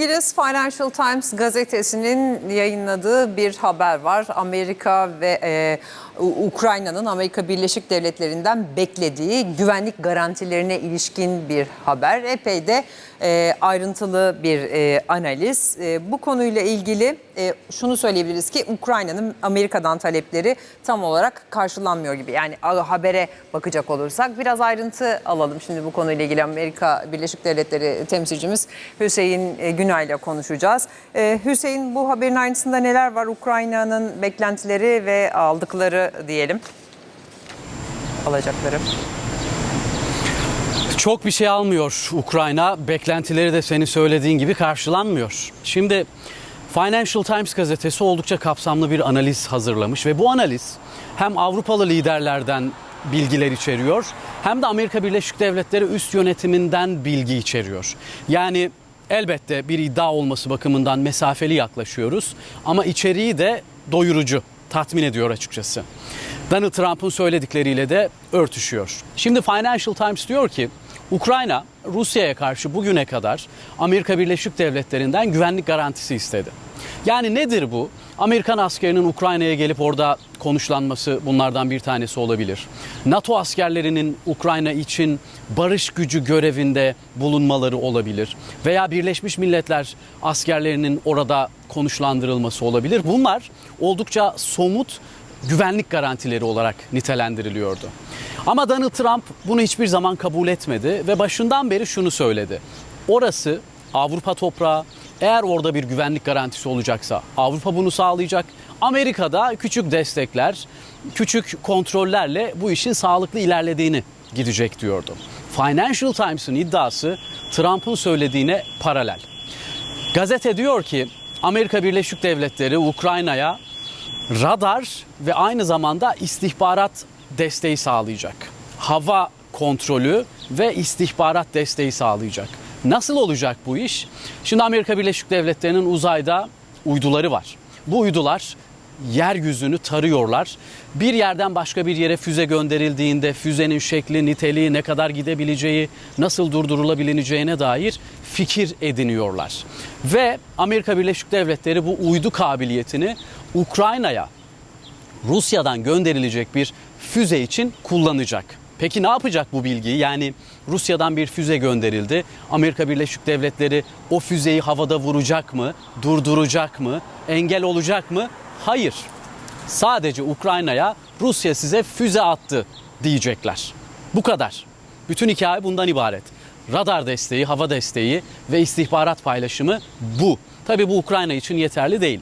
İngiliz Financial Times gazetesinin yayınladığı bir haber var. Amerika ve e, Ukrayna'nın Amerika Birleşik Devletleri'nden beklediği güvenlik garantilerine ilişkin bir haber. Epey de e, ayrıntılı bir e, analiz. E, bu konuyla ilgili e, şunu söyleyebiliriz ki Ukrayna'nın Amerika'dan talepleri tam olarak karşılanmıyor gibi. Yani habere bakacak olursak biraz ayrıntı alalım şimdi bu konuyla ilgili Amerika Birleşik Devletleri temsilcimiz Hüseyin e, Günay'la konuşacağız. E, Hüseyin bu haberin ayrıntısında neler var? Ukrayna'nın beklentileri ve aldıkları diyelim. Alacakları. Çok bir şey almıyor Ukrayna. Beklentileri de senin söylediğin gibi karşılanmıyor. Şimdi Financial Times gazetesi oldukça kapsamlı bir analiz hazırlamış ve bu analiz hem Avrupalı liderlerden bilgiler içeriyor hem de Amerika Birleşik Devletleri üst yönetiminden bilgi içeriyor. Yani elbette bir iddia olması bakımından mesafeli yaklaşıyoruz ama içeriği de doyurucu, tatmin ediyor açıkçası. Donald Trump'ın söyledikleriyle de örtüşüyor. Şimdi Financial Times diyor ki Ukrayna Rusya'ya karşı bugüne kadar Amerika Birleşik Devletleri'nden güvenlik garantisi istedi. Yani nedir bu? Amerikan askerinin Ukrayna'ya gelip orada konuşlanması bunlardan bir tanesi olabilir. NATO askerlerinin Ukrayna için barış gücü görevinde bulunmaları olabilir. Veya Birleşmiş Milletler askerlerinin orada konuşlandırılması olabilir. Bunlar oldukça somut güvenlik garantileri olarak nitelendiriliyordu. Ama Donald Trump bunu hiçbir zaman kabul etmedi ve başından beri şunu söyledi. Orası Avrupa toprağı. Eğer orada bir güvenlik garantisi olacaksa Avrupa bunu sağlayacak. Amerika'da küçük destekler, küçük kontrollerle bu işin sağlıklı ilerlediğini gidecek diyordu. Financial Times'ın iddiası Trump'ın söylediğine paralel. Gazete diyor ki Amerika Birleşik Devletleri Ukrayna'ya radar ve aynı zamanda istihbarat desteği sağlayacak. Hava kontrolü ve istihbarat desteği sağlayacak. Nasıl olacak bu iş? Şimdi Amerika Birleşik Devletleri'nin uzayda uyduları var. Bu uydular yeryüzünü tarıyorlar. Bir yerden başka bir yere füze gönderildiğinde füzenin şekli, niteliği, ne kadar gidebileceği, nasıl durdurulabileceğine dair fikir ediniyorlar. Ve Amerika Birleşik Devletleri bu uydu kabiliyetini Ukrayna'ya Rusya'dan gönderilecek bir füze için kullanacak. Peki ne yapacak bu bilgiyi? Yani Rusya'dan bir füze gönderildi. Amerika Birleşik Devletleri o füzeyi havada vuracak mı? Durduracak mı? Engel olacak mı? Hayır. Sadece Ukrayna'ya Rusya size füze attı diyecekler. Bu kadar. Bütün hikaye bundan ibaret. Radar desteği, hava desteği ve istihbarat paylaşımı bu. Tabii bu Ukrayna için yeterli değil.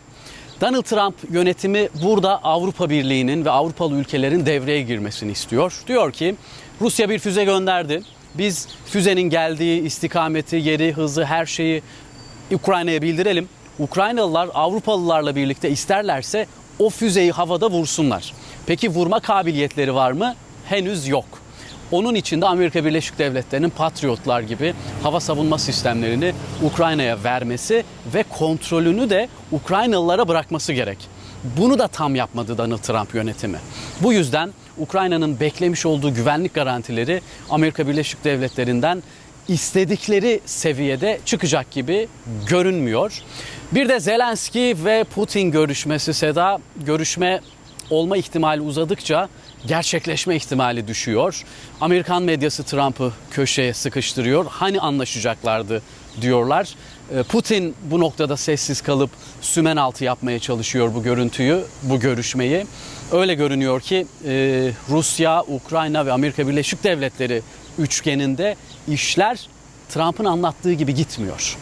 Donald Trump yönetimi burada Avrupa Birliği'nin ve Avrupalı ülkelerin devreye girmesini istiyor. Diyor ki Rusya bir füze gönderdi. Biz füzenin geldiği istikameti, yeri, hızı, her şeyi Ukrayna'ya bildirelim. Ukraynalılar Avrupalılarla birlikte isterlerse o füzeyi havada vursunlar. Peki vurma kabiliyetleri var mı? Henüz yok. Onun için de Amerika Birleşik Devletleri'nin Patriotlar gibi hava savunma sistemlerini Ukrayna'ya vermesi ve kontrolünü de Ukraynalılara bırakması gerek. Bunu da tam yapmadı Donald Trump yönetimi. Bu yüzden Ukrayna'nın beklemiş olduğu güvenlik garantileri Amerika Birleşik Devletleri'nden istedikleri seviyede çıkacak gibi görünmüyor. Bir de Zelenski ve Putin görüşmesi Seda görüşme olma ihtimali uzadıkça gerçekleşme ihtimali düşüyor. Amerikan medyası Trump'ı köşeye sıkıştırıyor. Hani anlaşacaklardı diyorlar. Ee, Putin bu noktada sessiz kalıp sümen altı yapmaya çalışıyor bu görüntüyü, bu görüşmeyi. Öyle görünüyor ki e, Rusya, Ukrayna ve Amerika Birleşik Devletleri üçgeninde işler Trump'ın anlattığı gibi gitmiyor.